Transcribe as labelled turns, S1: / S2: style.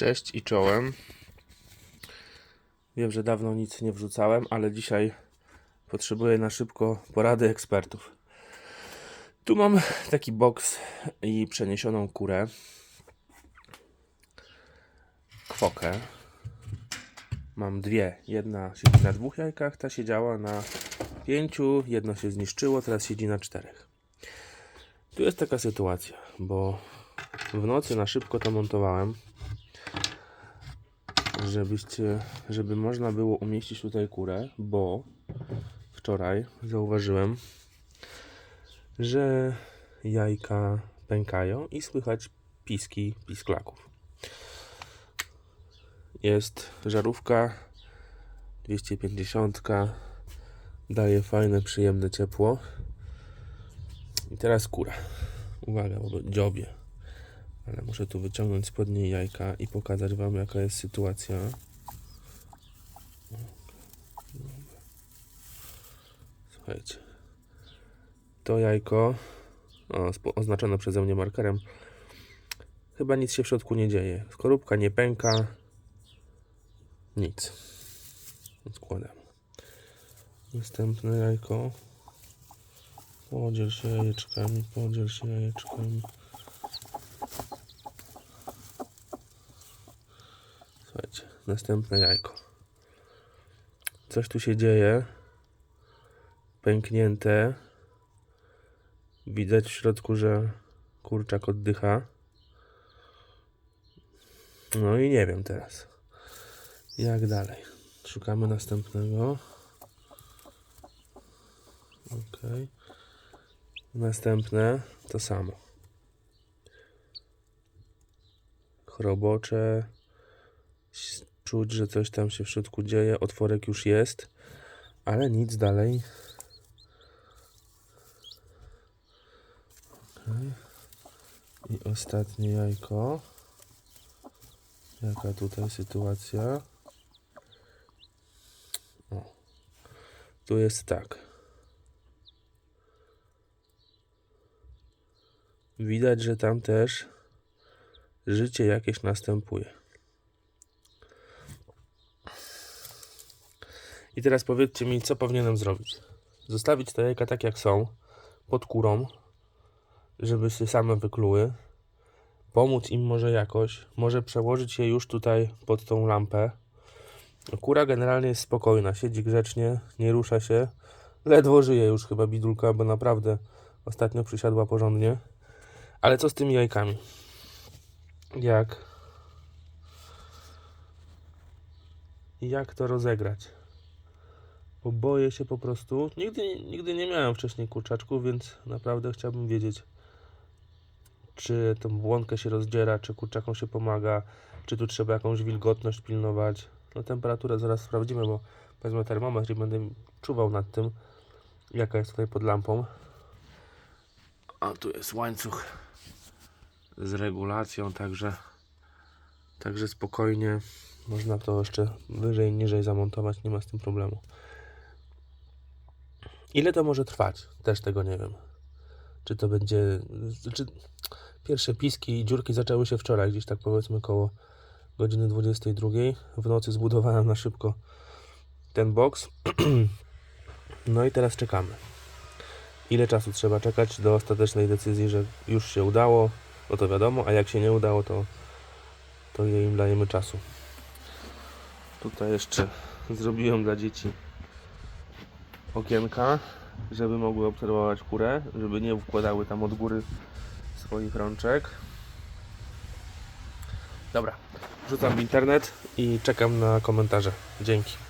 S1: Cześć i czołem. Wiem, że dawno nic nie wrzucałem, ale dzisiaj potrzebuję na szybko porady ekspertów. Tu mam taki boks i przeniesioną kurę. Kwokę. Mam dwie. Jedna siedzi na dwóch jajkach, ta siedziała na pięciu, jedno się zniszczyło, teraz siedzi na czterech. Tu jest taka sytuacja, bo w nocy na szybko to montowałem żebyście, żeby można było umieścić tutaj kurę, bo wczoraj zauważyłem, że jajka pękają i słychać piski pisklaków. Jest żarówka 250, daje fajne, przyjemne ciepło. I teraz kura. Uwaga, bo dziobie. Ale muszę tu wyciągnąć spodnie jajka i pokazać Wam jaka jest sytuacja. Słuchajcie. To jajko o, oznaczone przeze mnie markerem. Chyba nic się w środku nie dzieje. Skorupka nie pęka. Nic. Składam. Następne jajko. Podziel się jajeczkami, podziel się jajeczkami. Słuchajcie, następne jajko. Coś tu się dzieje. Pęknięte. Widać w środku, że kurczak oddycha. No i nie wiem teraz. Jak dalej? Szukamy następnego. Ok. Następne to samo. Chrobocze. Czuć, że coś tam się w środku dzieje. Otworek już jest, ale nic dalej. Okej. I ostatnie jajko. Jaka tutaj sytuacja? O. Tu jest tak. Widać, że tam też życie jakieś następuje. I teraz powiedzcie mi, co powinienem zrobić. Zostawić te jajka tak jak są, pod kurą, żeby się same wykluły. Pomóc im może jakoś. Może przełożyć je już tutaj pod tą lampę. Kura generalnie jest spokojna, siedzi grzecznie, nie rusza się. Ledwo żyje już chyba bidulka, bo naprawdę ostatnio przysiadła porządnie. Ale co z tymi jajkami? Jak? Jak to rozegrać? Bo boję się po prostu. Nigdy, nigdy nie miałem wcześniej kurczaczków, więc naprawdę chciałbym wiedzieć, czy tą błonkę się rozdziera, czy kurczakom się pomaga, czy tu trzeba jakąś wilgotność pilnować. No temperaturę zaraz sprawdzimy, bo wezmę termometr i będę czuwał nad tym, jaka jest tutaj pod lampą. A tu jest łańcuch z regulacją, także także spokojnie można to jeszcze wyżej, niżej zamontować, nie ma z tym problemu. Ile to może trwać? Też tego nie wiem. Czy to będzie. Czy pierwsze piski i dziurki zaczęły się wczoraj, gdzieś tak powiedzmy koło godziny 22. W nocy zbudowałem na szybko ten boks. No i teraz czekamy. Ile czasu trzeba czekać do ostatecznej decyzji, że już się udało? No to wiadomo, a jak się nie udało, to, to im dajemy czasu. Tutaj jeszcze zrobiłem dla dzieci okienka, żeby mogły obserwować kurę, żeby nie wkładały tam od góry swoich rączek. Dobra, wrzucam w internet i czekam na komentarze. Dzięki.